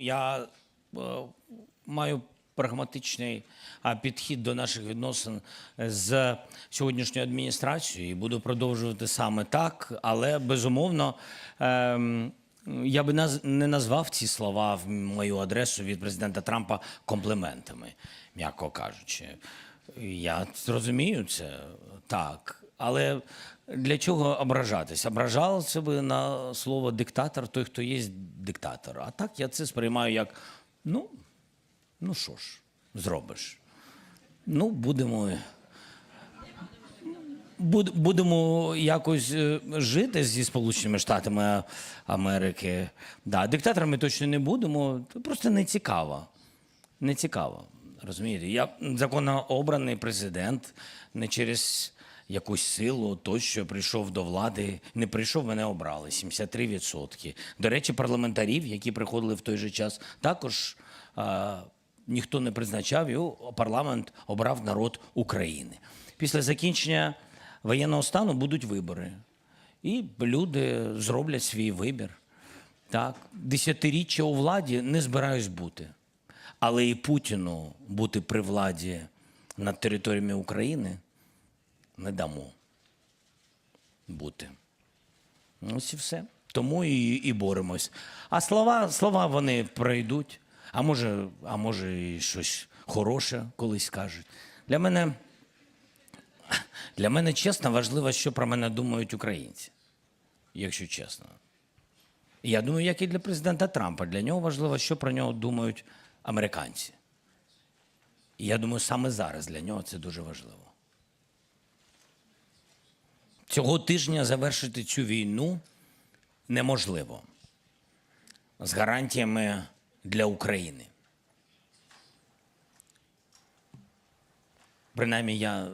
Я е, маю прагматичний підхід до наших відносин з сьогоднішньою адміністрацією і буду продовжувати саме так. Але безумовно ем, я би не назвав ці слова в мою адресу від президента Трампа компліментами, м'яко кажучи. Я розумію це так. Але для чого ображатись? Ображався би на слово диктатор той, хто є диктатор. А так я це сприймаю як ну, ну що ж, зробиш. Ну, будемо. Будемо якось е, жити зі Сполученими Штатами Америки. Да, диктаторами точно не будемо. Просто не цікаво. Не цікаво. Розумієте? Я законно обраний президент не через якусь силу, тощо прийшов до влади. Не прийшов, мене обрали 73%. До речі, парламентарів, які приходили в той же час, також а, ніхто не призначав, його парламент обрав народ України. Після закінчення воєнного стану будуть вибори. І люди зроблять свій вибір. Так, десятиріччя у владі не збираюсь бути. Але і Путіну бути при владі над територіями України не дамо бути. Ось і все. Тому і, і боремось. А слова, слова вони пройдуть. А може, а може, і щось хороше колись скажуть. Для мене, для мене чесно важливо, що про мене думають українці, якщо чесно. Я думаю, як і для президента Трампа. Для нього важливо, що про нього думають американці. І я думаю, саме зараз для нього це дуже важливо. Цього тижня завершити цю війну неможливо з гарантіями для України. Принаймні, я,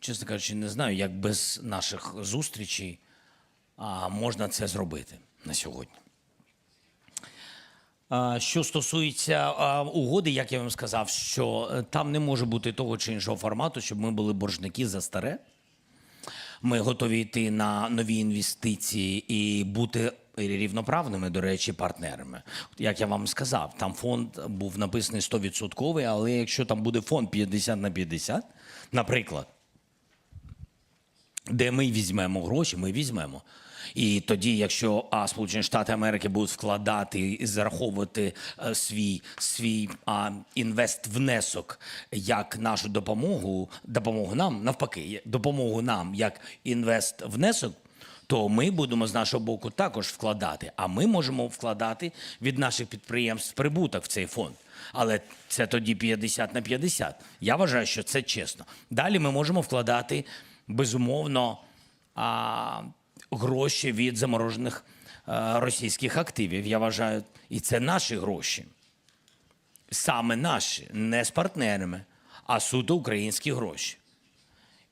чесно кажучи, не знаю, як без наших зустрічей можна це зробити на сьогодні. Що стосується угоди, як я вам сказав, що е, там не може бути того чи іншого формату, щоб ми були боржники за старе. Ми готові йти на нові інвестиції і бути рівноправними, до речі, партнерами. Як я вам сказав, там фонд був написаний 100%, але якщо там буде фонд 50 на 50, наприклад, де ми візьмемо гроші, ми візьмемо. І тоді, якщо а, Сполучені Штати Америки будуть вкладати і зараховувати е, свій, свій а, інвест-внесок як нашу допомогу, допомогу нам, навпаки, допомогу нам як інвест-внесок, то ми будемо з нашого боку також вкладати. А ми можемо вкладати від наших підприємств прибуток в цей фонд. Але це тоді 50 на 50. Я вважаю, що це чесно. Далі ми можемо вкладати безумовно а, гроші від заморожених а, російських активів. Я вважаю, і це наші гроші. Саме наші, не з партнерами, а суто українські гроші.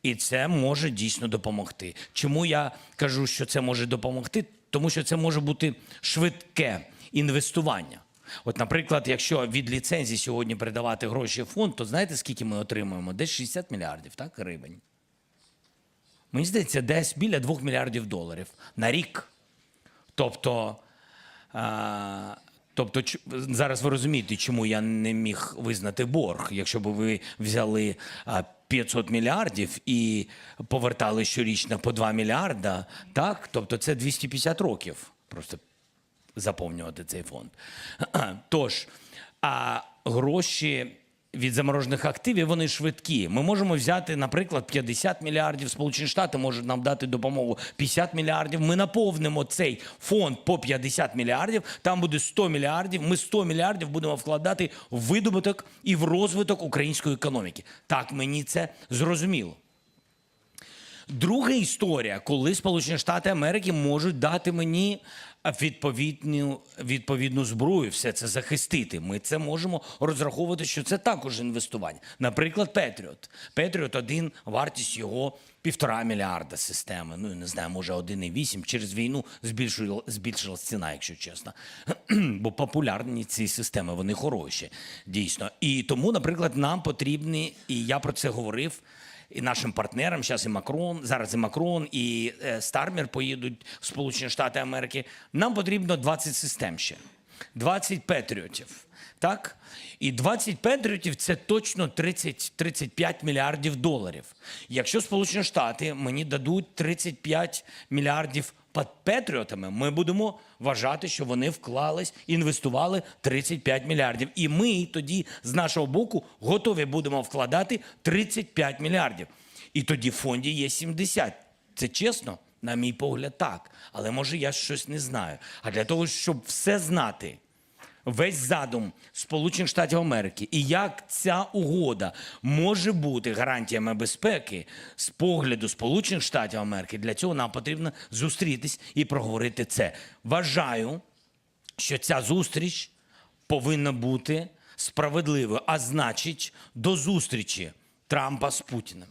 І це може дійсно допомогти. Чому я кажу, що це може допомогти? Тому що це може бути швидке інвестування. От, наприклад, якщо від ліцензії сьогодні передавати гроші в фонд, то знаєте, скільки ми отримуємо? Десь 60 мільярдів, так, гривень. Мені здається, десь біля 2 мільярдів доларів на рік. Тобто, а, тобто зараз ви розумієте, чому я не міг визнати борг. Якщо б ви взяли а, 500 мільярдів і повертали щорічно по 2 мільярда, так, тобто це 250 років. Просто заповнювати цей фонд. Тож, а гроші від заморожених активів вони швидкі. Ми можемо взяти, наприклад, 50 мільярдів. Сполучені Штати можуть нам дати допомогу 50 мільярдів. Ми наповнимо цей фонд по 50 мільярдів. Там буде 100 мільярдів. Ми 100 мільярдів будемо вкладати в видобуток і в розвиток української економіки. Так мені це зрозуміло. Друга історія, коли Сполучені Штати Америки можуть дати мені відповідну, відповідну зброю, все це захистити. Ми це можемо розраховувати, що це також інвестування. Наприклад, Петріот. Петріот один, вартість його півтора мільярда системи. Ну, не знаю, може 1,8. Через війну збільшила, збільшилась ціна, якщо чесно. Бо популярні ці системи, вони хороші, дійсно. І тому, наприклад, нам потрібні, і я про це говорив і нашим партнерам, зараз і Макрон, зараз і Макрон, і е, Стармер поїдуть в Сполучені Штати Америки. Нам потрібно 20 систем ще. 20 патріотів. Так? І 20 патріотів це точно 30-35 мільярдів доларів. Якщо Сполучені Штати мені дадуть 35 мільярдів патріотами, ми будемо вважати, що вони вклались, інвестували 35 мільярдів. І ми тоді з нашого боку готові будемо вкладати 35 мільярдів. І тоді в фонді є 70. Це чесно? На мій погляд, так. Але може я щось не знаю. А для того, щоб все знати, весь задум Сполучених Штатів Америки і як ця угода може бути гарантіями безпеки з погляду Сполучених Штатів Америки, для цього нам потрібно зустрітись і проговорити це. Вважаю, що ця зустріч повинна бути справедливою, а значить, до зустрічі Трампа з Путіним.